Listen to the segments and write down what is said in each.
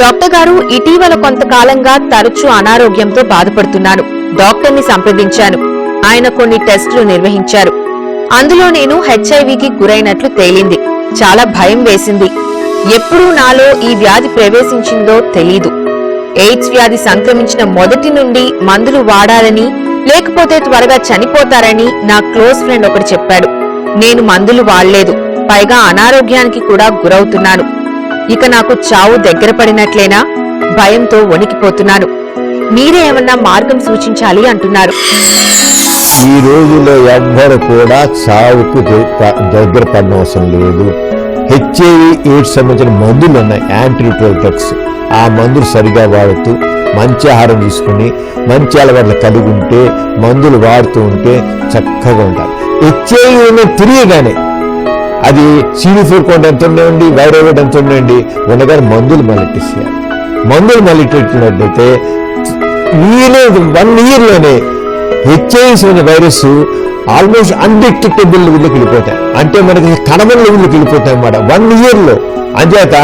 Doctor గారు ఇటీవల కొంతకాలంగా తరచూ అనారోగ్యంతో బాధపడుతున్నాను డాక్టర్ని సంప్రదించాను. ఆయన కొన్ని టెస్టులు నిర్వహించారు. అందులో నేను హెచ్ఐవికి గురైనట్లు తేలింది. చాలా భయం వేసింది. ఎప్పుడూ నాలో ఈ వ్యాధి ప్రవేశించిందో తెలీదు. ఎయిడ్స్ వ్యాధి సంక్రమించిన మొదటి నుండి మందులు వాడాలని లేకపోతే త్వరగా చనిపోతారని నా క్లోజ్ ఫ్రెండ్ ఒకడు చెప్పాడు. నేను మందులు వాడలేదు. పైగా అనారోగ్యానికి కూడా గురవుతున్నాను. ఇక నాకు చావు దగ్గర పడినట్లేనా? భయంతో వణికిపోతున్నాను. మీరే ఏమన్నా మార్గం సూచించాలి అంటున్నారు. ఈ రోజుల్లో ఎవ్వరు కూడా చావుకు దగ్గర పడనవసరం లేదు. హెచ్ఐవి ఎయిడ్స్ సంబంధించిన మందులు ఉన్నాయి. Antiretroviral drugs. ఆ మందులు సరిగా వాడుతూ మంచి ఆహారం తీసుకుని మంచి అలవాట్లు కలిగి ఉంటే మందులు వాడుతూ ఉంటే చక్కగా ఉంటారు. హెచ్ఐవి తిరిగిగానే అది సీడీ ఫోర్ కౌంట్ ఎంత ఉండేయండి వైరోవేట్ ఎంత ఉండేయండి ఉండగానే మందులు మళ్ళెట్టేసేయాలి. మందులు మళ్ళెట్టేట్టినట్టయితే వీలే వన్ ఇయర్లోనే అనే వైరస్ ఆల్మోస్ట్ అన్డిక్టెక్టబుల్ లెవెల్లోకి వెళ్ళిపోతాయి. అంటే మనకి కణమల లెవెల్లోకి వెళ్ళిపోతాయి అన్నమాట. వన్ ఇయర్లో. అంచేత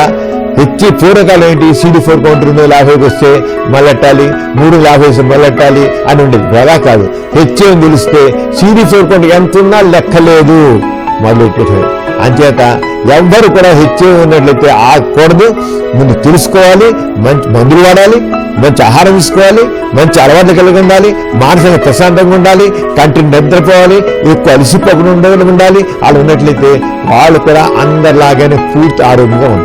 హెచ్చి పూర్వకాలం ఏంటి? సిడి ఫోర్ కౌంటర్ రెండు యాభైకి వస్తే మళ్ళెట్టాలి? మూడు యాభై వస్తే మళ్ళెట్టాలి? అని ఉండేది. అలా కాదు. హెచ్ఐవి తెలిస్తే సిడి ఫోర్ కౌంటర్ ఎంత ఉన్నా లెక్కలేదు. మొదలెట్టేది అంచేత ఎవ్వరు కూడా హెచ్ఐవి ఉన్నట్లయితే ఆగకూడదు. ముందు తెలుసుకోవాలి మంచి మందులు వాడాలి మంచి ఆహారం తీసుకోవాలి మంచి అలవాట్లు కలిగి ఉండాలి మానసిక ప్రశాంతంగా ఉండాలి కంటిని నిద్రపోవాలి ఎక్కువ అలసిపోకుండా ఉండాలి ఉండాలి. వాళ్ళు ఉన్నట్లయితే వాళ్ళు కూడా అందరిలాగానే పూర్తి ఆరోగ్యంగా ఉంటారు.